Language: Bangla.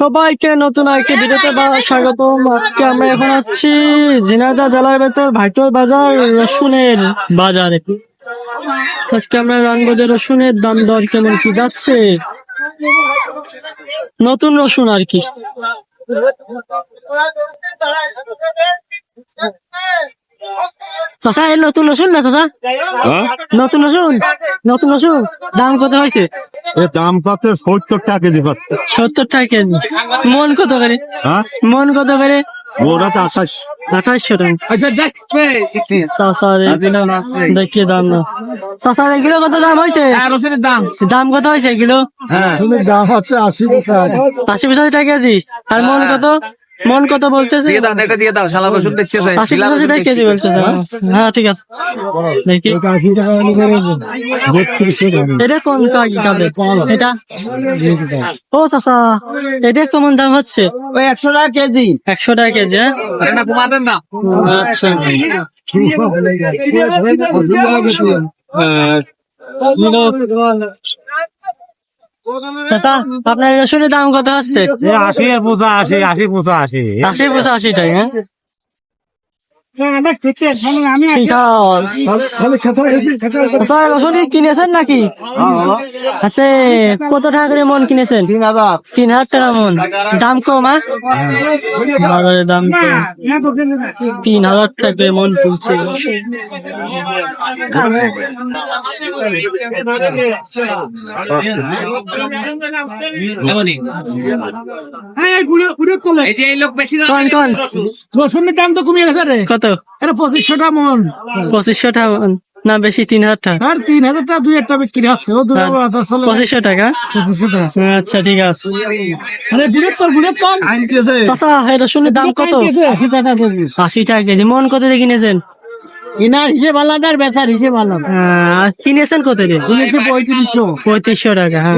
সবাইকে নতুন আরেকটি ভিডিওতে স্বাগতম। আজকে আমরা এখন আছি ঝিনাইদহ জেলার ভেতর ভাইটোর বাজার, রসুনের বাজার। আজকে আমরা জানব যে রসুনের দাম দর কেমন, কি যাচ্ছে? নতুন রসুন আর কি। চাচা এই নতুন রসুন না চাচা? হ্যাঁ? নতুন রসুন নতুন রসুন দাম কত হয়েছে? এ দাম পাচ্ছে সত্তর টাকা কেজি পাচ্ছে। সত্তর টাকা কেজি। মন কত করে? হ্যাঁ? মন কত করে? আছে আঠাশ। আঠাশশো টাকা। আচ্ছা দেখ দেখিয়ে দাম না। এগুলো কত দাম হয়েছে? রসুনের দাম। দাম কত হয়েছে এগুলো হ্যাঁ। দাম হচ্ছে আশি আশি পঁচাশি টাকা কেজি। আর মন কত? মন কত বলতেছে? দিয়ে দাও এটা দিয়ে দাও শালা রসুন দেখছে আশি পঁচাশি টাকা কেজি বলতেছে হ্যাঁ? ঠিক আছে। দেখি। আশি এটা কোন কাকি কাবে এটা? ও চাচা এটা কেমন দাম হচ্ছে? ওই একশো টাকা কেজি। একশো টাকা কেজি হ্যাঁ? এটা কমা দেন না। আচ্ছা। চাচা আপনার রসুনের দাম কত হচ্ছে আশি আর পূজা আশি আশি পূজা আশি। আশি পঁচাশি টাকা হ্যাঁ ঠিক আছে আচ্ছা রসুন কি কিনেছেন নাকি? আচ্ছা কত টাকা করে মন কিনেছেন? তিন হাজার। তিন হাজার টাকা মন। দাম কম হ্যাঁ? বাজারে দাম তিন হাজার টাকা মন তুলছে। এমনই এই যে এই লোক বেশি দাম কন কন? রসুনের দাম তো কমিয়ে রে। কত? এটা পঁচিশশো টাকা মন। পঁচিশশো টাকা মন? না বেশি তিন হাজার টাকা। আর তিন হাজার টাকা দুই একটা বিক্রি আছে। ও দুই হাজার পঁচিশশো টাকা? আচ্ছা ঠিক আছে। এই রসুনের দাম কত? আশি টাকা কেজি। আশি টাকা কেজি। মন কত দিয়ে কিনেছেন? ইনার হিসেব আলাদা আর বেচার হিসেব আলাদা। কিনেছেন কত দিয়ে? কিনেছে পঁয়ত্রিশশো। পঁয়ত্রিশশো টাকা হ্যাঁ।